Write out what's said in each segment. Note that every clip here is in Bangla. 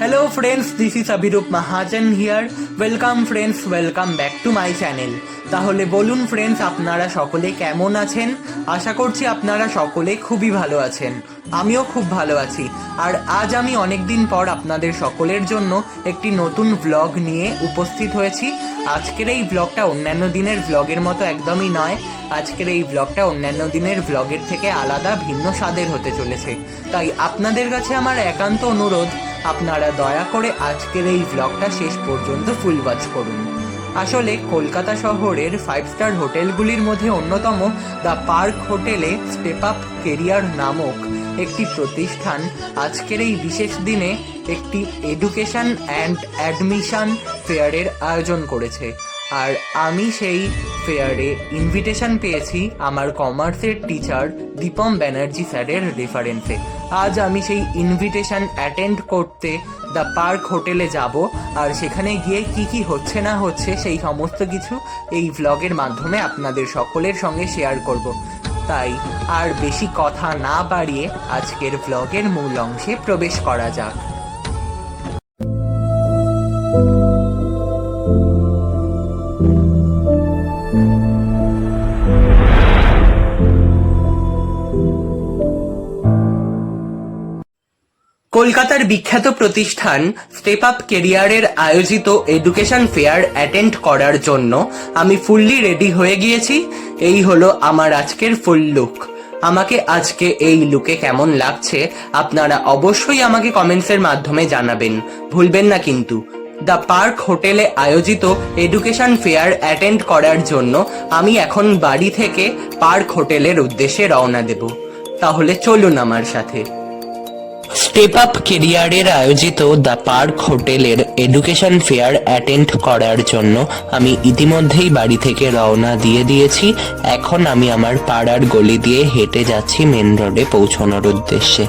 Hello friends, this is Abhirup Mahajan here. Welcome friends, welcome back to my channel. তাহলে বলুন ফ্রেন্ডস আপনারা সকলে কেমন আছেন? আশা করছি আপনারা সকলে খুবই ভালো আছেন। আমিও খুব ভালো আছি। আর আজ আমি অনেক দিন পর আপনাদের সকলের জন্য একটি নতুন ভ্লগ নিয়ে উপস্থিত হয়েছি। আজকের এই ভ্লগটা অন্যান্য দিনের ভ্লগের মতো একদমই নয়। আজকের এই ব্লগটা অন্যান্য দিনের ভ্লগের থেকে আলাদা ভিন্ন স্বাদের হতে চলেছে। তাই আপনাদের কাছে আমার একান্ত অনুরোধ আপনারা দয়া করে আজকের এই ব্লগটা শেষ পর্যন্ত ফুল ওয়াচ করুন। আসলে কলকাতা শহরের ফাইভ স্টার হোটেলগুলির মধ্যে অন্যতম দ্য পার্ক হোটেলে স্টেপ আপ কেরিয়ার নামক একটি প্রতিষ্ঠান আজকের এই বিশেষ দিনে একটি এডুকেশন অ্যান্ড অ্যাডমিশন ফেয়ারের আয়োজন করেছে। আর আমি সেই ফেয়ারে ইনভিটেশন পেয়েছি আমার কমার্সের টিচার দীপম ব্যানার্জি স্যারের রেফারেন্সে আজ আমি সেই ইনভিটেশন অ্যাটেন্ড করতে দ্য পার্ক হোটেলে যাব, আর সেখানে গিয়ে কি কি হচ্ছে না হচ্ছে সেই সমস্ত কিছু এই ভ্লগের মাধ্যমে আপনাদের সকলের সঙ্গে শেয়ার করব। তাই আর বেশি কথা না বাড়িয়ে আজকের ভ্লগের মূল অংশে প্রবেশ করা যাক। কলকাতার বিখ্যাত প্রতিষ্ঠান স্টেপ আপ কেরিয়ারের আয়োজিত এডুকেশন ফেয়ার অ্যাটেন্ড করার জন্য আমি ফুললি রেডি হয়ে গিয়েছি। এই হলো আমার আজকের ফুল লুক আমাকে আজকে এই লুকে কেমন লাগছে, আপনারা অবশ্যই আমাকে কমেন্টসের মাধ্যমে জানাবেন। ভুলবেন না কিন্তু। দ্য পার্ক হোটেলে আয়োজিত এডুকেশন ফেয়ার অ্যাটেন্ড করার জন্য আমি এখন বাড়ি থেকে পার্ক হোটেলের উদ্দেশ্যে রওনা দেব। তাহলে চলুন আমার সাথে। স্টেপ আপ কেরিয়ারের আয়োজিত দ্য পার্ক হোটেলের এডুকেশন ফেয়ার অ্যাটেন্ড করার জন্য আমি ইতিমধ্যেই বাড়ি থেকে রওনা দিয়ে দিয়েছি। এখন আমি আমার পাড়ার গলি দিয়ে হেঁটে যাচ্ছি মেন রোডে পৌঁছানোর উদ্দেশ্যে।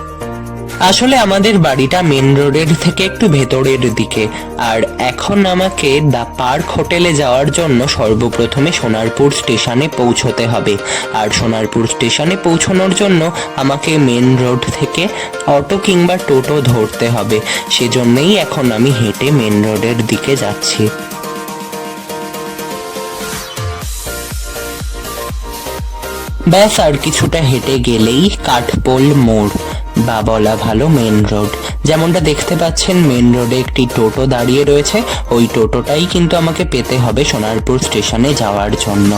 আসলে আমাদের বাড়িটা মেন রোডের থেকে একটু ভেতরের দিকে। আর এখন আমাকে দ্য পার্ক হোটেলে যাওয়ার জন্য সর্বপ্রথমে সোনারপুর স্টেশনে পৌঁছতে হবে। আর সোনারপুর স্টেশনে পৌঁছানোর জন্য আমাকে মেন রোড থেকে অটো কিংবা টোটো ধরতে হবে। সেজন্যই এখন আমি হেঁটে মেন রোডের দিকে যাচ্ছি। ব্যাস, আর কিছুটা হেঁটে গেলেই কাঠপোল মোড়। বা বলা ভালো মেন রোড যেমনটা দেখতে পাচ্ছেন মেন রোডে একটি টোটো দাঁড়িয়ে রয়েছে। ওই টোটোটাই কিন্তু আমাকে পেতে হবে সোনারপুর স্টেশনে যাওয়ার জন্য।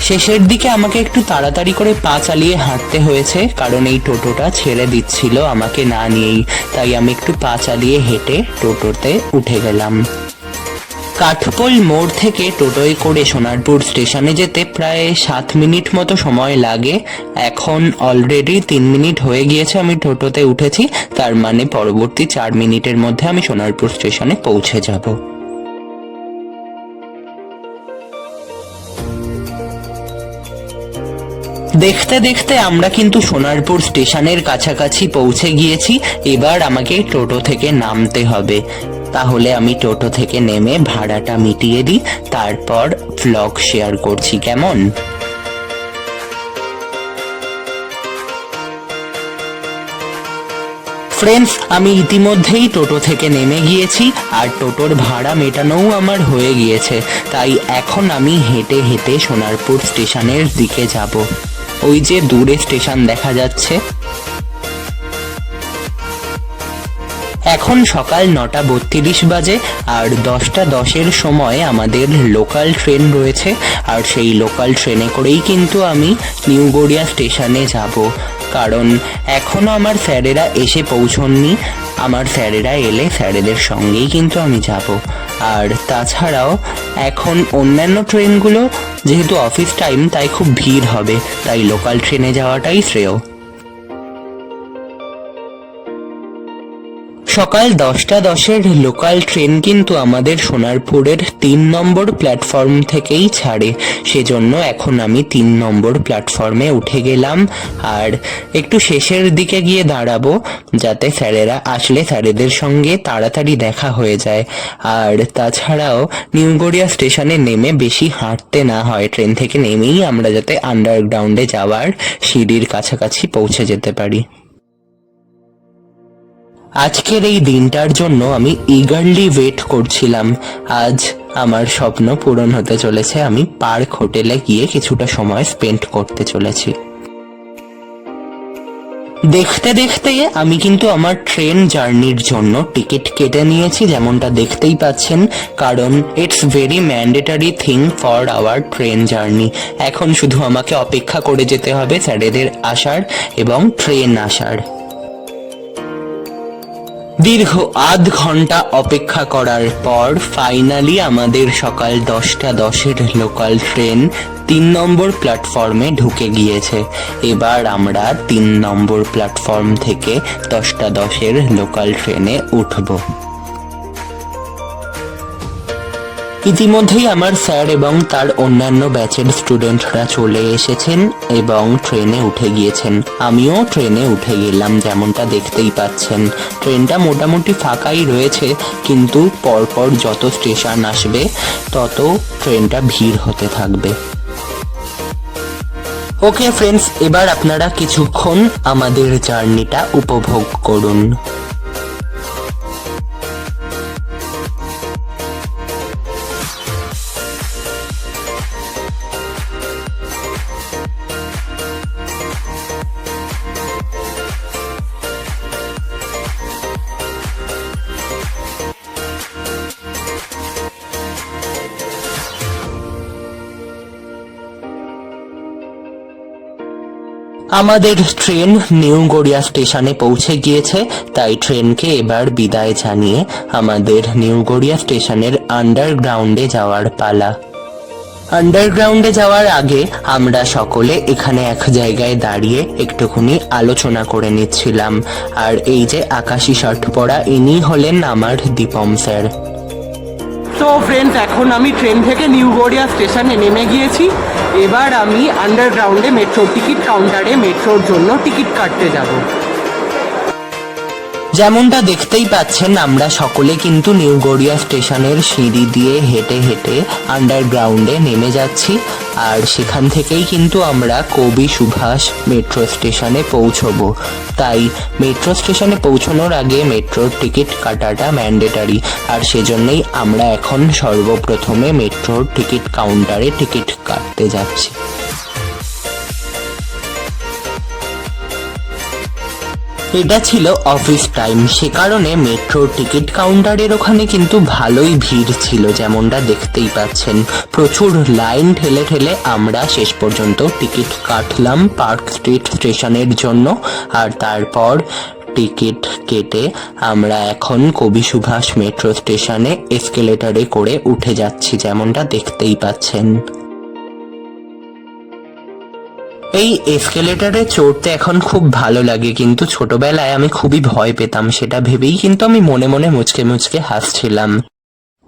শেষের দিকে আমাকে একটু তাড়াতাড়ি করে পা চালিয়ে হাঁটতে হয়েছে, কারণ এই টোটোটা ছেড়ে দিচ্ছিল আমাকে না নিয়েই। তাই আমি একটু পা চালিয়ে হেঁটে টোটোতে উঠে গেলাম। কাঠপোল মোড় থেকে টোটোয় করে সোনারপুর স্টেশনে যেতে প্রায় সাত মিনিট মতো সময় লাগে। এখন অলরেডি তিন মিনিট হয়ে গিয়েছে, আমি টোটোতে উঠেছি। তার মানে পরবর্তী চার মিনিটের মধ্যে আমি সোনারপুর স্টেশনে পৌঁছে যাব। দেখতে দেখতে আমরা কিন্তু সোনারপুর স্টেশনের কাছাকাছি পৌঁছে গিয়েছি। এবার আমাকে টোটো থেকে নামতে হবে। তাহলে আমি টোটো থেকে নেমে ভাড়াটা মিটিয়ে দিই, তারপর ভ্লগ শেয়ার করছি, কেমন? ফ্রেন্ডস আমি ইতিমধ্যেই টোটো থেকে নেমে গিয়েছি, আর টোটোর ভাড়া মেটানোও আমার হয়ে গিয়েছে, তাই এখন আমি হেঁটে হেঁটে সোনারপুর স্টেশনের দিকে যাব। ওই যে দূরে স্টেশন দেখা যাচ্ছে। এখন সকাল নটা বত্রিশ বাজে আর দশটা দশের সময় আমাদের লোকাল ট্রেন রয়েছে। আর সেই লোকাল ট্রেনে করেই কিন্তু আমি নিউ গড়িয়া স্টেশনে যাব। কারণ এখনও আমার স্যারেরা এসে পৌঁছননি। আমার স্যারেরা এলে স্যারেদের সঙ্গেই কিন্তু আমি যাব। আর তাছাড়াও এখন অন্যান্য ট্রেনগুলো যেহেতু অফিস টাইম তাই খুব ভিড় হবে। তাই লোকাল ট্রেনে যাওয়াটাই শ্রেয়। সকাল দশটা দশের লোকাল ট্রেন কিন্তু আমাদের সোনারপুরের তিন নম্বর প্ল্যাটফর্ম থেকেই ছাড়ে। সেজন্য এখন আমি তিন নম্বর প্ল্যাটফর্মে উঠে গেলাম। আর একটু শেষের দিকে গিয়ে দাঁড়াবো, যাতে স্যারেরা আসলে স্যারেদের সঙ্গে তাড়াতাড়ি দেখা হয়ে যায়। আর তাছাড়াও নিউ গড়িয়া স্টেশনে নেমে বেশি হাঁটতে না হয় ট্রেন থেকে নেমেই আমরা যাতে আন্ডারগ্রাউন্ডে যাওয়ার সিঁড়ির কাছাকাছি পৌঁছে যেতে পারি। আজকের এই দিনটার জন্য আমি ইগারলি ওয়েট করছিলাম। আজ আমার স্বপ্ন পূরণ হতে চলেছে। আমি পার্ক হোটেলে গিয়ে কিছুটা সময় স্পেন্ড করতে চলেছি। দেখতে দেখতে আমি কিন্তু আমার ট্রেন জার্নির জন্য টিকিট কেটে নিয়েছি, যেমনটা দেখতেই পাচ্ছেন, কারণ it's very mandatory thing for our train journey এখন শুধু আমাকে অপেক্ষা করে যেতে হবে স্যারেদের আসার এবং ট্রেন আসার। দীর্ঘ আধ ঘণ্টা অপেক্ষা করার পর ফাইনালি আমাদের সকাল দশটা দশের লোকাল ট্রেন তিন নম্বর প্ল্যাটফর্মে ঢুকে গিয়েছে। এবার আমরা তিন নম্বর প্ল্যাটফর্ম থেকে দশটা দশের লোকাল ট্রেনে উঠব। ইতিমধ্যেই আমার স্যার এবং তার অন্যান্য ব্যাচের স্টুডেন্টরা চলে এসেছেন এবং ট্রেনে উঠে গিয়েছেন। আমিও ট্রেনে উঠে গেলাম, যেমনটা দেখতেই পাচ্ছেন। ট্রেনটা মোটামুটি ফাঁকাই রয়েছে, কিন্তু পরপর যত স্টেশন আসবে, তত ট্রেনটা ভিড় হতে থাকবে। ওকে ফ্রেন্ডস এবার আপনারা কিছুক্ষণ আমাদের জার্নিটা উপভোগ করুন। আমাদের ট্রেন নিউ গড়িয়া স্টেশনে পৌঁছে গিয়েছে, তাই ট্রেনকে এবার বিদায় জানিয়ে আমাদের নিউ গড়িয়া স্টেশনের আন্ডারগ্রাউন্ডে যাওয়ার পালা। আন্ডারগ্রাউন্ডে যাওয়ার আগে আমরা সকলে এখানে এক জায়গায় দাঁড়িয়ে একটুখানি আলোচনা করে নিচ্ছিলাম। আর এই যে আকাশি শার্ট পরা ইনি হলেন আমার দীপম স্যার। তো ফ্রেন্ডস এখন আমি ট্রেন থেকে নিউ গড়িয়া স্টেশনে নেমে গিয়েছি। এবার আমি আন্ডারগ্রাউন্ডে মেট্রোর টিকিট কাউন্টারে মেট্রোর জন্য টিকিট কাটতে যাব। যেমনটা দেখতেই পাচ্ছেন, আমরা সকলে কিন্তু নিউ গড়িয়া স্টেশনের সিঁড়ি দিয়ে হেঁটে হেঁটে আন্ডারগ্রাউন্ডে নেমে যাচ্ছি। আর সেখান থেকেই কিন্তু আমরা কবি সুভাষ মেট্রো স্টেশনে পৌঁছবো। তাই মেট্রো স্টেশনে পৌঁছানোর আগে মেট্রোর টিকিট কাটাটা ম্যান্ডেটারি আর সেজন্যই আমরা এখন সর্বপ্রথমে মেট্রোর টিকিট কাউন্টারে টিকিট কাটতে যাচ্ছি। এটা ছিল অফিস টাইম সে কারণে মেট্রোর টিকিট কাউন্টারের ওখানে কিন্তু ভালোই ভিড় ছিল, যেমনটা দেখতেই পাচ্ছেন। প্রচুর লাইন ঠেলে ঠেলে আমরা শেষ পর্যন্ত টিকিট কাটলাম পার্ক স্ট্রিট স্টেশনের জন্য। আর তারপর টিকিট কেটে আমরা এখন কবি সুভাষ মেট্রো স্টেশনে এসকেলেটারে করে উঠে যাচ্ছি, যেমনটা দেখতেই পাচ্ছেন। এই এসকেলেটারে চড়তে এখন খুব ভালো লাগে, কিন্তু ছোটবেলায় আমি খুবই ভয় পেতাম, সেটা ভেবেই কিন্তু আমি মনে মনে মুচকে মুচকে হাসছিলাম।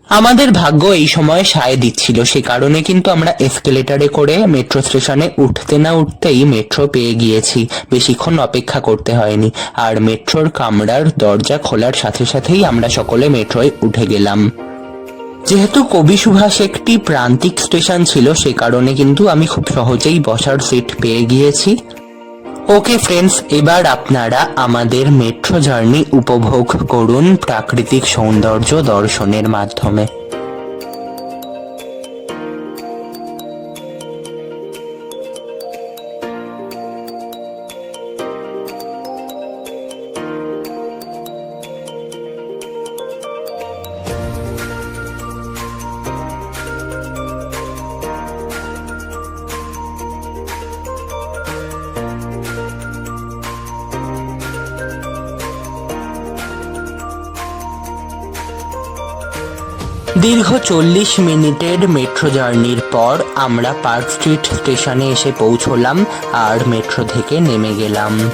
আমাদের ভাগ্য এই সময় সায় দিচ্ছিল, সে কারণে কিন্তু আমরা এসকেলেটারে করে মেট্রো স্টেশনে উঠতে না উঠতেই মেট্রো পেয়ে গিয়েছি। বেশিক্ষণ অপেক্ষা করতে হয়নি, আর মেট্রোর কামরার দরজা খোলার সাথে সাথেই আমরা সকলে মেট্রোয় উঠে গেলাম। যেহেতু কবি সুভাষ একটি প্রান্তিক স্টেশন ছিল, সে কারণে কিন্তু আমি খুব সহজেই বসার সিট পেয়ে গিয়েছি। ওকে ফ্রেন্ডস এবার আপনারা আমাদের মেট্রো জার্নি উপভোগ করুন প্রাকৃতিক সৌন্দর্য দর্শনের মাধ্যমে। দীর্ঘ চল্লিশ মিনিটের মেট্রো জার্নির পর আমরা পার্ক স্ট্রিট স্টেশনে এসে পৌঁছলাম আর মেট্রো থেকে নেমে গেলাম।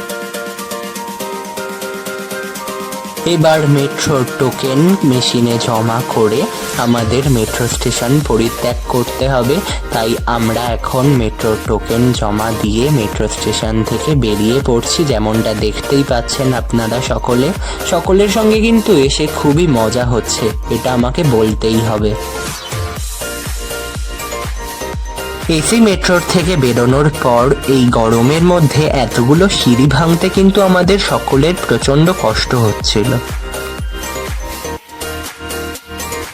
এবার মেট্রোর টোকেন মেশিনে জমা করে আমাদের মেট্রো স্টেশন পরিত্যাগ করতে হবে। তাই আমরা এখন মেট্রোর টোকেন জমা দিয়ে মেট্রো স্টেশন থেকে বেরিয়ে পড়ছি, যেমনটা দেখতেই পাচ্ছেন আপনারা সকলে। সকলের সঙ্গে কিন্তু এসে খুবই মজা হচ্ছে, এটা আমাকে বলতেই হবে। এসি মেট্রোর থেকে বেরোনোর পর এই গরমের মধ্যে এতগুলো সিঁড়ি ভাঙতে কিন্তু আমাদের সকলের প্রচণ্ড কষ্ট হচ্ছিল।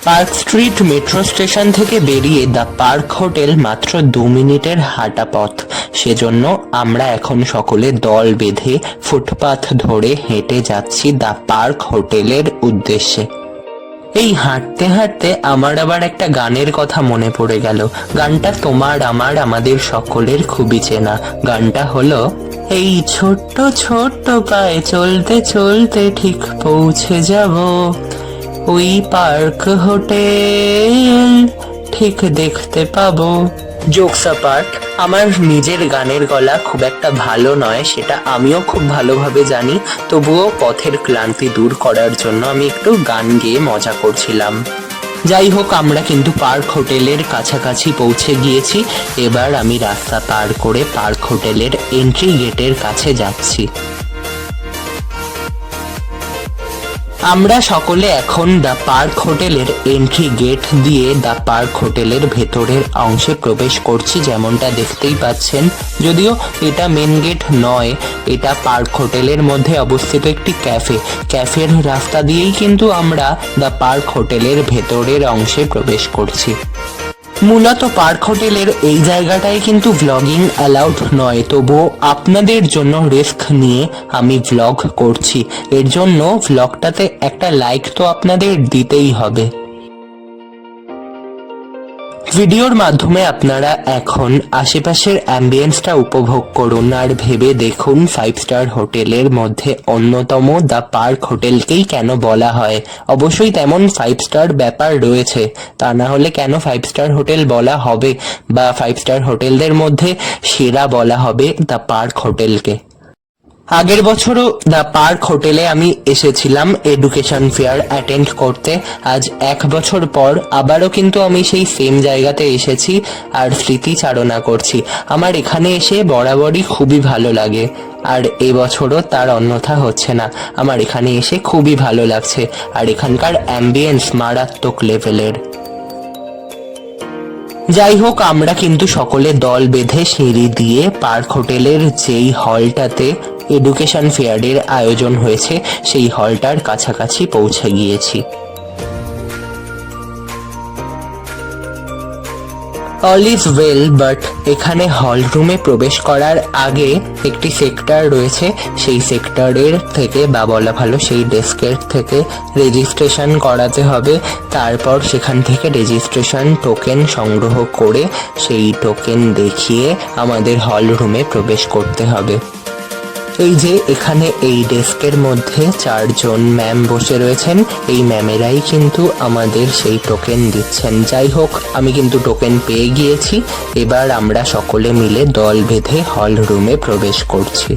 পার্ক স্ট্রিট মেট্রো স্টেশন থেকে বেরিয়ে দ্য পার্ক হোটেল মাত্র দু মিনিটের হাঁটা পথ। সেজন্য আমরা এখন সকলে দল বেঁধে ফুটপাথ ধরে হেঁটে যাচ্ছি দ্য পার্ক হোটেলের উদ্দেশ্যে। এই হাঁটতে হাঁটতে আমার আবার একটা গানের কথা মনে পড়ে গেল। গানটা তোমার, আমার, আমাদের সকলের খুবই চেনা। গানটা হলো, এই ছোট্ট ছোট্ট পায়ে চলতে চলতে ঠিক পৌঁছে যাব। ওই পার্ক হোটেল ঠিক দেখতে পাবো। জোকসা পার্ট, আমার নিজের গানের গলা খুব একটা ভালো নয়, সেটা আমিও খুব ভালোভাবে জানি, তবুও পথের ক্লান্তি দূর করার জন্য আমি একটু গান গেয়ে মজা করছিলাম। যাই হোক, আমরা কিন্তু পার্ক হোটেলের কাছাকাছি পৌঁছে গিয়েছি, এবার আমি রাস্তা পার করে পার্ক হোটেলের এন্ট্রি গেটের কাছে যাচ্ছি। আমরা সকলে এখন দ্য পার্ক হোটেলের এন্ট্রি গেট দিয়ে দ্য পার্ক হোটেলের ভেতরের অংশে প্রবেশ করছি, যেমনটা দেখতেই পাচ্ছেন। যদিও এটা মেন গেট নয়, এটা পার্ক হোটেলের মধ্যে অবস্থিত একটি ক্যাফে। ক্যাফের রাস্তা দিয়েই কিন্তু আমরা দ্য পার্ক হোটেলের ভেতরের অংশে প্রবেশ করছি। মূলত পার্ক হোটেলের এই জায়গাটায় কিন্তু ভ্লগিং অ্যালাউড নয়। তবুও আপনাদের জন্য রিস্ক নিয়ে আমি ভ্লগ করছি। এর জন্য ভ্লগটাতে একটা লাইক তো আপনাদের দিতেই হবে। ভিডিওর মাধ্যমে আপনারা এখন আশেপাশের অ্যাম্বিয়েন্সটা উপভোগ করুন আর ভেবে দেখুন ফাইভ স্টার হোটেলের মধ্যে অন্যতম দ্য পার্ক হোটেলকেই কেন বলা হয়। অবশ্যই তেমন ফাইভ স্টার ব্যাপার রয়েছে। তা না হলে কেন ফাইভ স্টার হোটেল বলা হবে বা ফাইভ স্টার হোটেলদের মধ্যে সেরা বলা হবে দ্য পার্ক হোটেলকে আগের বছরও দ্য পার্ক হোটেলে আমি এসেছিলাম এডুকেশন ফেয়ার অ্যাটেন্ড করতে। আজ এক বছর পর আবারও কিন্তু আমি সেই সেম জায়গাতে এসেছি আর স্মৃতিচারণা করছি। আমার এখানে এসে বরাবরই খুবই ভালো লাগে। আর এবছরও তার অন্যথা হচ্ছে না। আমার এখানে এসে খুবই ভালো লাগছে। আর এখানকার অ্যাম্বিয়েন্স মারাত্মক লেভেলের যাই হোক, আমরা কিন্তু সকলে দল বেঁধে সিঁড়ি দিয়ে পার্ক হোটেলের যেই হলটাতে এডুকেশন ফেয়ারের আয়োজন হয়েছে, সেই হলটার কাছাকাছি পৌঁছে গিয়েছি। অল ইজ ওয়েল, বাট এখানে হল রুমে প্রবেশ করার আগে একটি সেক্টর রয়েছে, সেই সেক্টরের থেকে বা বলা ভালো সেই ডেস্কের থেকে রেজিস্ট্রেশন করাতে হবে। তারপর সেখান থেকে রেজিস্ট্রেশন টোকেন সংগ্রহ করে সেই টোকেন দেখিয়ে আমাদের হল রুমে প্রবেশ করতে হবে। এই যে এখানে এই ডেস্কের মধ্যে চারজন ম্যাম বসে রয়েছেন, এই ম্যামেরাই কিন্তু আমাদের সেই টোকেন দিচ্ছেন। যাই হোক, আমি কিন্তু টোকেন পেয়ে গিয়েছি। এবার আমরা সকলে মিলে দল বেঁধে হল রুমে প্রবেশ করছি।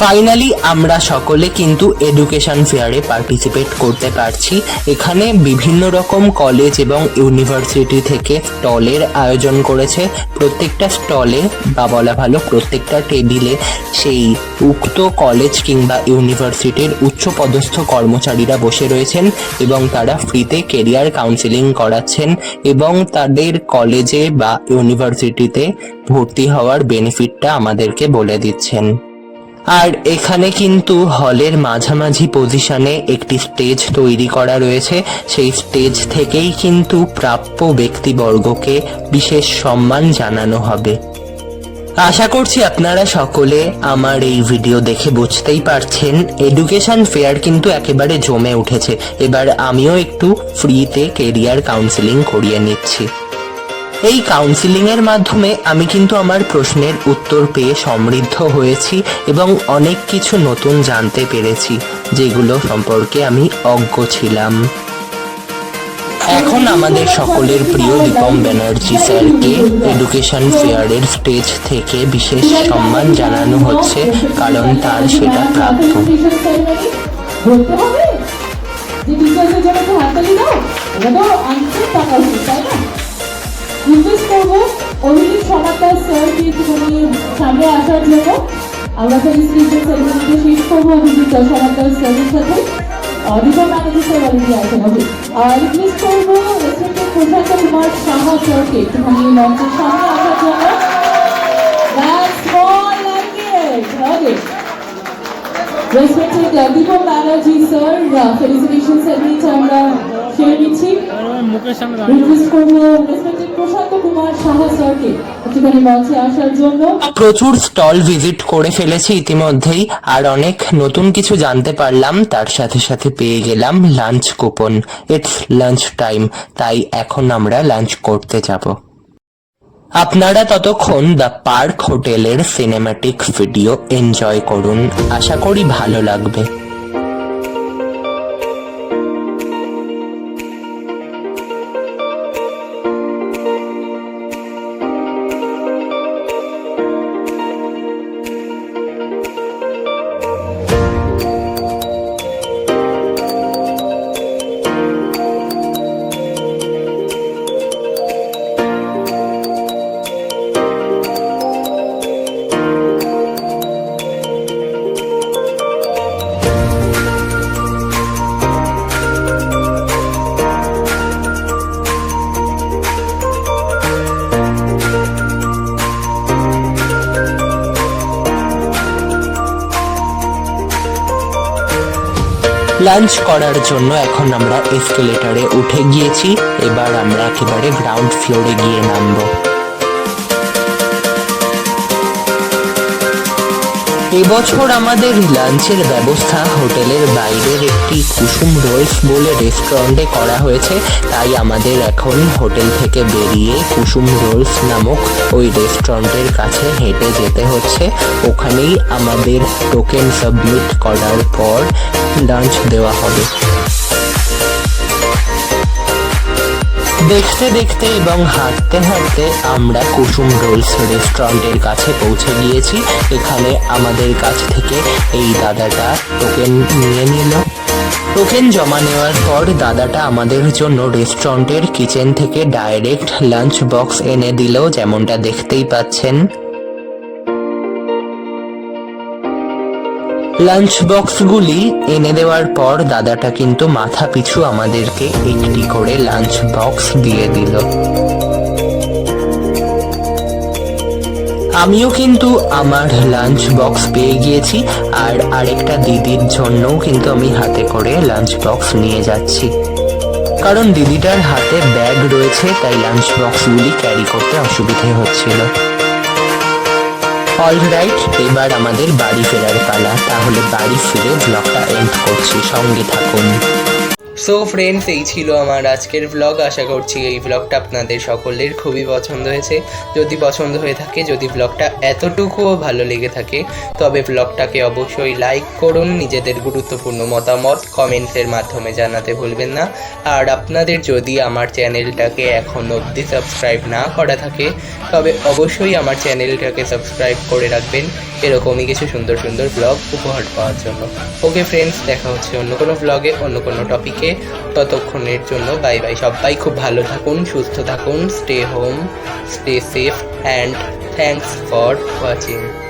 ফাইনালি আমরা সকলে কিন্তু এডুকেশন ফেয়ারে পার্টিসিপেট করতে পারছি। এখানে বিভিন্ন রকম কলেজ এবং ইউনিভার্সিটি থেকে স্টলের আয়োজন করেছে। প্রত্যেকটা স্টলে বা বলা ভালো, প্রত্যেকটা টেবিলে সেই উক্ত কলেজ কিংবা ইউনিভার্সিটির উচ্চপদস্থ কর্মচারীরা বসে রয়েছেন এবং তারা ফ্রিতে কেরিয়ার কাউন্সিলিং করাচ্ছেন এবং তাদের কলেজে বা ইউনিভার্সিটিতে ভর্তি হওয়ার বেনিফিটটা আমাদেরকে বলে দিচ্ছেন। আর এখানে কিন্তু হলের মাঝামাঝি পজিশনে একটি স্টেজ তৈরি করা রয়েছে। সেই স্টেজ থেকেই কিন্তু প্রাপ্য ব্যক্তিবর্গকে বিশেষ সম্মান জানানো হবে। আশা করছি আপনারা সকলে আমার এই ভিডিও দেখে বুঝতেই পারছেন। এডুকেশন ফেয়ার কিন্তু একেবারে জমে উঠেছে। এবার আমিও একটু ফ্রিতে কেরিয়ার কাউন্সেলিং করিয়ে নিচ্ছি। এই কাউন্সিলিং এর মাধ্যমে আমি কিন্তু আমার প্রশ্নের উত্তর পেয়ে সমৃদ্ধ হয়েছি এবং অনেক কিছু নতুন জানতে পেরেছি, যেগুলো সম্পর্কে আমি অজ্ঞ ছিলাম। এখন আমাদের সকলের প্রিয় দীপম ব্যানার্জি স্যারকে এডুকেশন ফেয়ারের স্টেজ থেকে বিশেষ সম্মান জানানো হচ্ছে, কারণ তার সেটা প্রাপ্য। যে রিকোয়েস্ট করব অভিজিৎ সমাদার স্যারকে একটুখানি সামনে আসার জন্য। আমরা তাই স্পিচের সেরেমনিটা শেষ করব অভিজিৎ সমাদার স্যারের সাথে। ডিপার্ট ম্যানেজার স্যার অলরেডি আছেন ওকে রিকোয়েস্ট করব রেসপেক্টেড প্রশান্ত কুমার সাহা স্যারকে একটুখানি মঞ্চের সামনে আসার জন্য. Respected Deepak Banerjee sir, uh, felicitations সেরে প্রচুর স্টল ভিজিট করে ফেলেছি ইতিমধ্যেই, আর অনেক নতুন কিছু জানতে পারলাম, তার সাথে সাথে পেয়ে গেলাম lunch coupon it's lunch time তাই এখন আমরা লাঞ্চ করতে যাব। আপনারা ততক্ষণ দ্য পার্ক হোটেলের সিনেমাটিক ভিডিও এনজয় করুন। আশা করি ভালো লাগবে। লাঞ্চ করার জন্য এখন আমরা এসকেলেটারে উঠে গিয়েছি। এবার আমরা একেবারে গ্রাউন্ড ফ্লোরে গিয়ে নামবো। এবছর আমাদের লাঞ্চের ব্যবস্থা হোটেলের বাইরের একটি কুসুম রোলস বলে রেস্টুরেন্টে করা হয়েছে। তাই আমাদের এখন হোটেল থেকে বেরিয়ে কুসুম রোলস নামক ওই রেস্টুরেন্টের কাছে হেঁটে যেতে হচ্ছে। ওখানেই আমাদের টোকেন সাবমিট করার পর লাঞ্চ দেওয়া হবে। দেখতে দেখতে এবং হাঁটতে হাঁটতে আমরা কুসুম রোলস রেস্টুরেন্টের কাছে পৌঁছে গিয়েছি। এখানে আমাদের কাছ থেকে এই দাদাটা টোকেন নিয়ে নিল। টোকেন জমা নেওয়ার পর দাদাটা আমাদের জন্য রেস্টুরেন্টের কিচেন থেকে ডাইরেক্ট লাঞ্চ বক্স এনে দিল, যেমনটা দেখতেই পাচ্ছেন। লাঞ্চ বক্সগুলি এনে দেওয়ার পর দাদাটা কিন্তু মাথা পিছু আমাদেরকে একটি করে লাঞ্চ বক্স দিয়ে দিল। আমিও কিন্তু আমার লাঞ্চ বক্স পেয়ে গিয়েছি আর আরেকটা দিদির জন্যও কিন্তু আমি হাতে করে লাঞ্চ বক্স নিয়ে যাচ্ছি। কারণ দিদিটার হাতে ব্যাগ রয়েছে, তাই লাঞ্চ বক্সগুলি ক্যারি করতে অসুবিধে হচ্ছিল। অলরাইট এবার আমাদের বাড়ি ফেরার পালা। তাহলে বাড়ি ফিরে ব্লগটা এন্ড করছি। সঙ্গে থাকুন। সো ফ্রেন্ডস এই ছিল আমার আজকের ব্লগ আশা করছি এই ব্লগটা আপনাদের সকলের খুবই পছন্দ হয়েছে। যদি পছন্দ হয়ে থাকে, যদি ব্লগটা এতটুকুও ভালো লেগে থাকে, তবে ব্লগটাকে অবশ্যই লাইক করুন। নিজেদের গুরুত্বপূর্ণ মতামত কমেন্টসের মাধ্যমে জানাতে ভুলবেন না। আর আপনাদের যদি আমার চ্যানেলটাকে এখন অবধি সাবস্ক্রাইব না করা থাকে, তবে অবশ্যই আমার চ্যানেলটাকে সাবস্ক্রাইব করে রাখবেন। এরকমই কিছু সুন্দর সুন্দর ব্লগ উপহার পাওয়ার জন্য। ওকে ফ্রেন্ডস দেখা হচ্ছে অন্য কোনো ব্লগে অন্য কোনো টপিকে ততক্ষণের জন্য বাই বাই সবাই খুব ভালো থাকুন, সুস্থ থাকুন stay home stay safe and thanks for watching